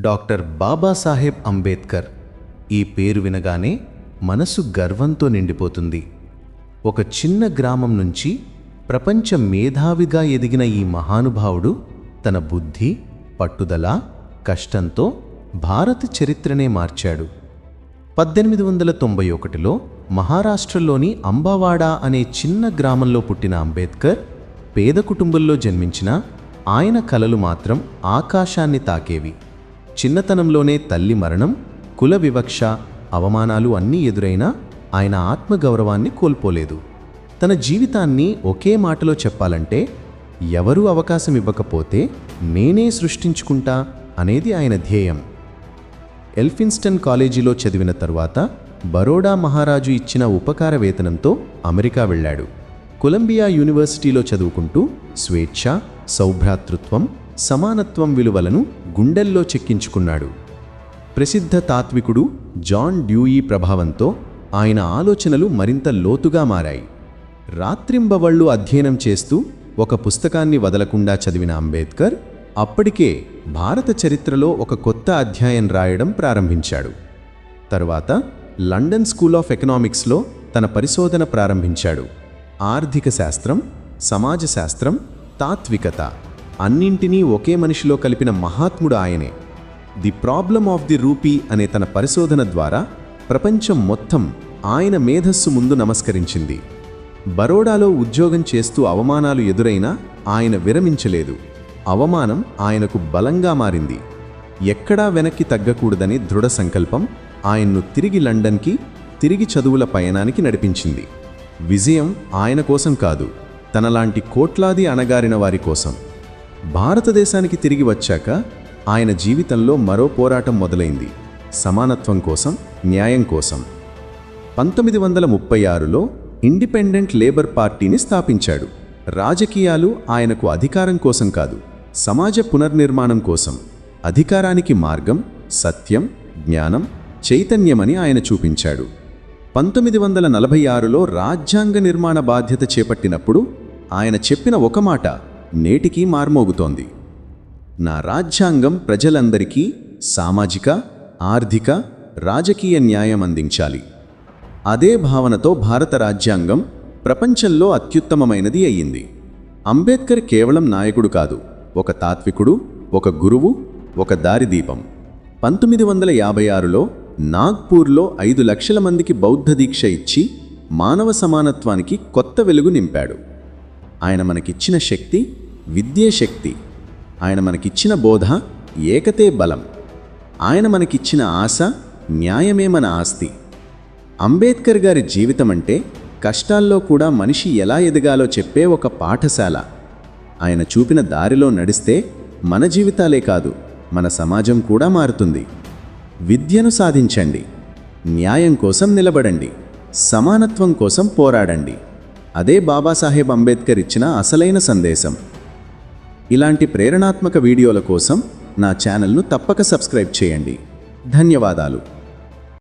Doctor Babasaheb Ambedkar. ఈ పేరు వినగానే మనసు గర్వంతో నిండిపోతుంది. ఒక చిన్న గ్రామం నుంచి ప్రపంచ మేధావిగా ఎదిగిన ఈ మహానుభావుడు తన బుద్ధి పట్టుదల కష్టంతో భారత చరిత్రనే మార్చాడు. పద్దెనిమిది వందల తొంభై ఒకటిలో మహారాష్ట్రలోని అంబావాడ అనే చిన్న గ్రామంలో పుట్టిన అంబేద్కర్ పేద కుటుంబంలో జన్మించిన ఆయన కలలు మాత్రం ఆకాశాన్ని తాకేవి. చిన్నతనంలోనే తల్లి మరణం కుల వివక్ష అవమానాలు అన్నీ ఎదురైనా ఆయన ఆత్మగౌరవాన్ని కోల్పోలేదు. తన జీవితాన్ని ఒకే మాటలో చెప్పాలంటే ఎవరూ అవకాశం ఇవ్వకపోతే నేనే సృష్టించుకుంటా అనేది ఆయన ధ్యేయం. ఎల్ఫిన్స్టన్ కాలేజీలో చదివిన తరువాత బరోడా మహారాజు ఇచ్చిన ఉపకార వేతనంతో అమెరికా వెళ్ళాడు. కొలంబియా యూనివర్సిటీలో చదువుకుంటూ స్వేచ్ఛ సౌభ్రాతృత్వం సమానత్వం విలువలను గుండెల్లో చెక్కించుకున్నాడు. ప్రసిద్ధ తాత్వికుడు జాన్ డ్యూయీ ప్రభావంతో ఆయన ఆలోచనలు మరింత లోతుగా మారాయి. రాత్రింబవళ్ళు అధ్యయనం చేస్తూ ఒక పుస్తకాన్ని వదలకుండా చదివిన అంబేద్కర్ అప్పటికే భారత చరిత్రలో ఒక కొత్త అధ్యాయం రాయడం ప్రారంభించాడు. తరువాత లండన్ స్కూల్ ఆఫ్ ఎకనామిక్స్లో తన పరిశోధన ప్రారంభించాడు. ఆర్థిక శాస్త్రం సమాజ శాస్త్రం తాత్వికత అన్నింటినీ ఒకే మనిషిలో కలిపిన మహాత్ముడు ఆయనే. The problem of the rupee అనే తన పరిశోధన ద్వారా ప్రపంచం మొత్తం ఆయన మేధస్సు ముందు నమస్కరించింది. బరోడాలో ఉద్యోగం చేస్తూ అవమానాలు ఎదురైనా ఆయన విరమించలేదు. అవమానం ఆయనకు బలంగా మారింది. ఎక్కడా వెనక్కి తగ్గకూడదని దృఢ సంకల్పం ఆయన్ను తిరిగి లండన్కి తిరిగి చదువుల పయనానికి నడిపించింది. విజయం ఆయన కోసం కాదు తనలాంటి కోట్లాది అణగారిన వారి కోసం. భారతదేశానికి తిరిగి వచ్చాక ఆయన జీవితంలో మరో పోరాటం మొదలైంది. సమానత్వం కోసం న్యాయం కోసం. పంతొమ్మిది వందల ముప్పై ఆరులో ఇండిపెండెంట్ లేబర్ పార్టీని స్థాపించాడు. రాజకీయాలు ఆయనకు అధికారం కోసం కాదు సమాజ పునర్నిర్మాణం కోసం. అధికారానికి మార్గం సత్యం జ్ఞానం చైతన్యమని ఆయన చూపించాడు. పంతొమ్మిది వందల నలభై ఆరులో రాజ్యాంగ నిర్మాణ బాధ్యత చేపట్టినప్పుడు ఆయన చెప్పిన ఒక మాట నేటికీ మార్మోగుతోంది. నా రాజ్యాంగం ప్రజలందరికీ సామాజిక ఆర్థిక రాజకీయ న్యాయం అందించాలి. అదే భావనతో భారత రాజ్యాంగం ప్రపంచంలో అత్యుత్తమమైనది అయ్యింది. అంబేద్కర్ కేవలం నాయకుడు కాదు ఒక తాత్వికుడు ఒక గురువు ఒక దారిదీపం. పంతొమ్మిది వందల యాభై ఆరులో నాగ్పూర్లో ఐదు లక్షల మందికి బౌద్ధ దీక్ష ఇచ్చి మానవ సమానత్వానికి కొత్త వెలుగు నింపాడు. ఆయన మనకిచ్చిన శక్తి విద్యే శక్తి. ఆయన మనకిచ్చిన బోధ ఏకతే బలం. ఆయన మనకిచ్చిన ఆశ న్యాయమే మన ఆస్తి. అంబేద్కర్ గారి జీవితం అంటే కష్టాల్లో కూడా మనిషి ఎలా ఎదగాలో చెప్పే ఒక పాఠశాల. ఆయన చూపిన దారిలో నడిస్తే మన జీవితాలే కాదు మన సమాజం కూడా మారుతుంది. విద్యను సాధించండి. న్యాయం కోసం నిలబడండి. సమానత్వం కోసం పోరాడండి. అదే బాబాసాహెబ్ అంబేద్కర్ ఇచ్చిన అసలైన సందేశం. ఇలాంటి ప్రేరణాత్మక వీడియోల కోసం నా ఛానల్ను తప్పక సబ్స్క్రైబ్ చేయండి. ధన్యవాదాలు.